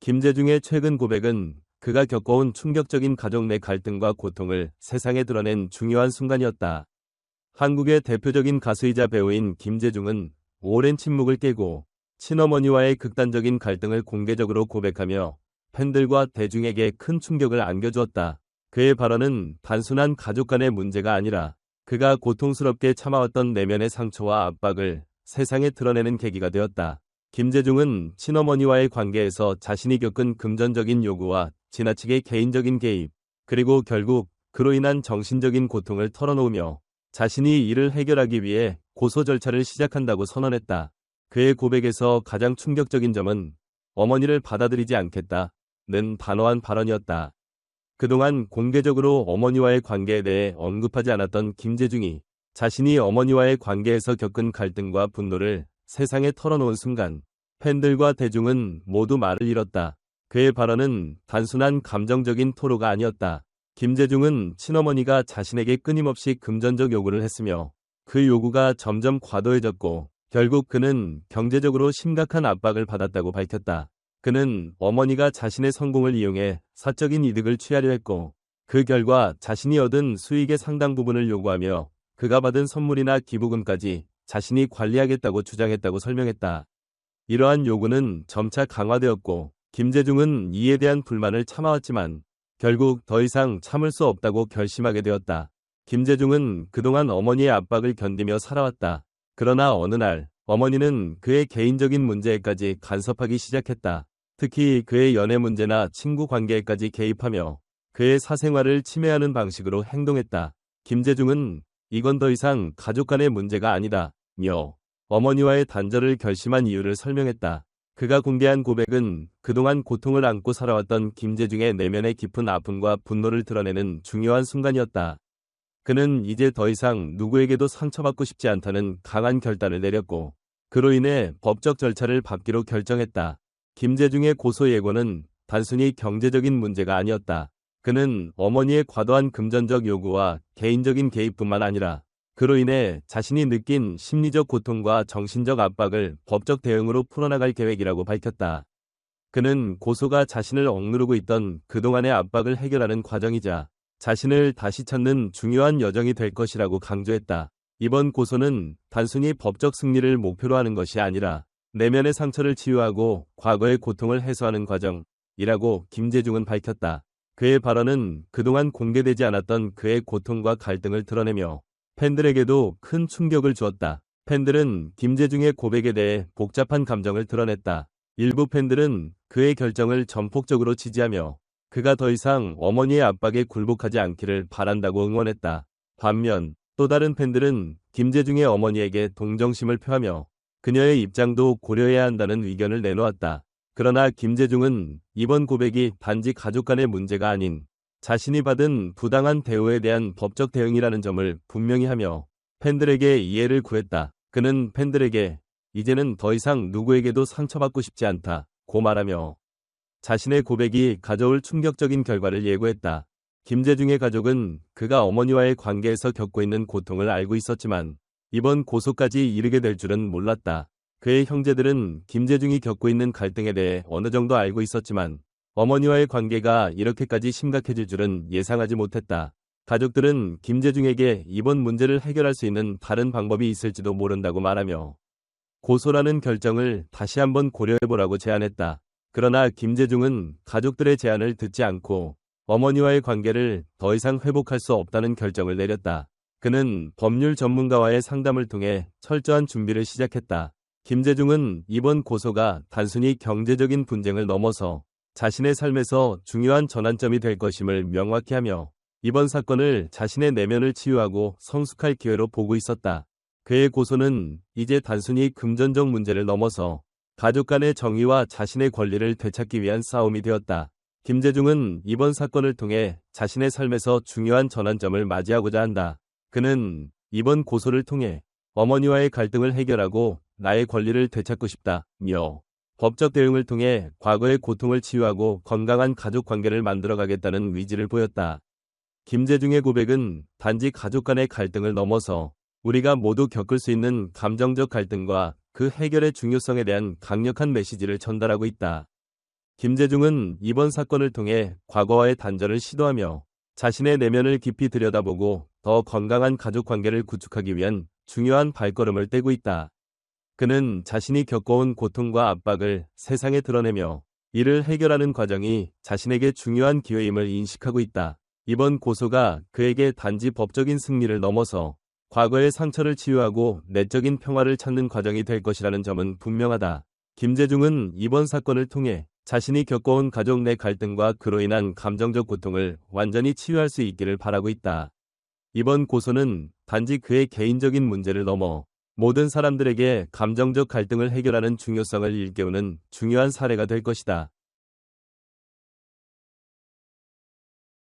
김재중의 최근 고백은 그가 겪어온 충격적인 가족 내 갈등과 고통을 세상에 드러낸 중요한 순간이었다. 한국의 대표적인 가수이자 배우인 김재중은 오랜 침묵을 깨고 친어머니와의 극단적인 갈등을 공개적으로 고백하며 팬들과 대중에게 큰 충격을 안겨주었다. 그의 발언은 단순한 가족 간의 문제가 아니라 그가 고통스럽게 참아왔던 내면의 상처와 압박을 세상에 드러내는 계기가 되었다. 김재중은 친어머니와의 관계에서 자신이 겪은 금전적인 요구와 지나치게 개인적인 개입, 그리고 결국 그로 인한 정신적인 고통을 털어놓으며 자신이 이를 해결하기 위해 고소 절차를 시작한다고 선언했다. 그의 고백에서 가장 충격적인 점은 어머니를 받아들이지 않겠다 는 단호한 발언이었다. 그동안 공개적으로 어머니와의 관계에 대해 언급하지 않았던 김재중이 자신이 어머니와의 관계에서 겪은 갈등과 분노를 세상에 털어놓은 순간 팬들과 대중은 모두 말을 잃었다. 그의 발언은 단순한 감정적인 토로가 아니었다. 김재중은 친어머니가 자신에게 끊임없이 금전적 요구를 했으며 그 요구가 점점 과도해졌고 결국 그는 경제적으로 심각한 압박을 받았다고 밝혔다. 그는 어머니가 자신의 성공을 이용해 사적인 이득을 취하려 했고 그 결과 자신이 얻은 수익의 상당 부분을 요구하며 그가 받은 선물이나 기부금까지 자신이 관리하겠다고 주장했다고 설명했다. 이러한 요구는 점차 강화되었고 김재중은 이에 대한 불만을 참아왔지만 결국 더 이상 참을 수 없다고 결심하게 되었다. 김재중은 그동안 어머니의 압박을 견디며 살아왔다. 그러나 어느 날 어머니는 그의 개인적인 문제에까지 간섭하기 시작했다. 특히 그의 연애 문제나 친구 관계에까지 개입하며 그의 사생활을 침해하는 방식으로 행동했다. 김재중은 이건 더 이상 가족 간의 문제가 아니다. 며 어머니와의 단절을 결심한 이유를 설명했다. 그가 공개한 고백은 그동안 고통을 안고 살아왔던 김재중의 내면의 깊은 아픔과 분노를 드러내는 중요한 순간이었다. 그는 이제 더 이상 누구에게도 상처받고 싶지 않다는 강한 결단을 내렸고 그로 인해 법적 절차를 밟기로 결정했다. 김재중의 고소 예고는 단순히 경제적인 문제가 아니었다. 그는 어머니의 과도한 금전적 요구와 개인적인 개입뿐만 아니라 그로 인해 자신이 느낀 심리적 고통과 정신적 압박을 법적 대응으로 풀어나갈 계획이라고 밝혔다. 그는 고소가 자신을 억누르고 있던 그동안의 압박을 해결하는 과정이자 자신을 다시 찾는 중요한 여정이 될 것이라고 강조했다. 이번 고소는 단순히 법적 승리를 목표로 하는 것이 아니라 내면의 상처를 치유하고 과거의 고통을 해소하는 과정이라고 김재중은 밝혔다. 그의 발언은 그동안 공개되지 않았던 그의 고통과 갈등을 드러내며 팬들에게도 큰 충격을 주었다. 팬들은 김재중의 고백에 대해 복잡한 감정을 드러냈다. 일부 팬들은 그의 결정을 전폭적으로 지지하며 그가 더 이상 어머니의 압박에 굴복하지 않기를 바란다고 응원했다. 반면 또 다른 팬들은 김재중의 어머니에게 동정심을 표하며 그녀의 입장도 고려해야 한다는 의견을 내놓았다. 그러나 김재중은 이번 고백이 단지 가족 간의 문제가 아닌 자신이 받은 부당한 대우에 대한 법적 대응이라는 점을 분명히 하며 팬들에게 이해를 구했다. 그는 팬들에게 이제는 더 이상 누구에게도 상처받고 싶지 않다. 고 말하며 자신의 고백이 가져올 충격적인 결과를 예고했다. 김재중의 가족은 그가 어머니와의 관계에서 겪고 있는 고통을 알고 있었지만 이번 고소까지 이르게 될 줄은 몰랐다. 그의 형제들은 김재중이 겪고 있는 갈등에 대해 어느 정도 알고 있었지만 어머니와의 관계가 이렇게까지 심각해질 줄은 예상하지 못했다. 가족들은 김재중에게 이번 문제를 해결할 수 있는 다른 방법이 있을지도 모른다고 말하며 고소라는 결정을 다시 한번 고려해보라고 제안했다. 그러나 김재중은 가족들의 제안을 듣지 않고 어머니와의 관계를 더 이상 회복할 수 없다는 결정을 내렸다. 그는 법률 전문가와의 상담을 통해 철저한 준비를 시작했다. 김재중은 이번 고소가 단순히 경제적인 분쟁을 넘어서 자신의 삶에서 중요한 전환점이 될 것임을 명확히 하며 이번 사건을 자신의 내면을 치유하고 성숙할 기회로 보고 있었다. 그의 고소는 이제 단순히 금전적 문제를 넘어서 가족 간의 정의와 자신의 권리를 되찾기 위한 싸움이 되었다. 김재중은 이번 사건을 통해 자신의 삶에서 중요한 전환점을 맞이하고자 한다. 그는 이번 고소를 통해 어머니와의 갈등을 해결하고 나의 권리를 되찾고 싶다 며 법적 대응을 통해 과거의 고통을 치유하고 건강한 가족 관계를 만들어가겠다는 의지를 보였다. 김재중의 고백은 단지 가족 간의 갈등을 넘어서 우리가 모두 겪을 수 있는 감정적 갈등과 그 해결의 중요성에 대한 강력한 메시지를 전달하고 있다. 김재중은 이번 사건을 통해 과거와의 단절을 시도하며 자신의 내면을 깊이 들여다보고 더 건강한 가족 관계를 구축하기 위한 중요한 발걸음을 떼고 있다. 그는 자신이 겪어온 고통과 압박을 세상에 드러내며 이를 해결하는 과정이 자신에게 중요한 기회임을 인식하고 있다. 이번 고소가 그에게 단지 법적인 승리를 넘어서 과거의 상처를 치유하고 내적인 평화를 찾는 과정이 될 것이라는 점은 분명하다. 김재중은 이번 사건을 통해 자신이 겪어온 가족 내 갈등과 그로 인한 감정적 고통을 완전히 치유할 수 있기를 바라고 있다. 이번 고소는 단지 그의 개인적인 문제를 넘어 모든 사람들에게 감정적 갈등을 해결하는 중요성을 일깨우는 중요한 사례가 될 것이다.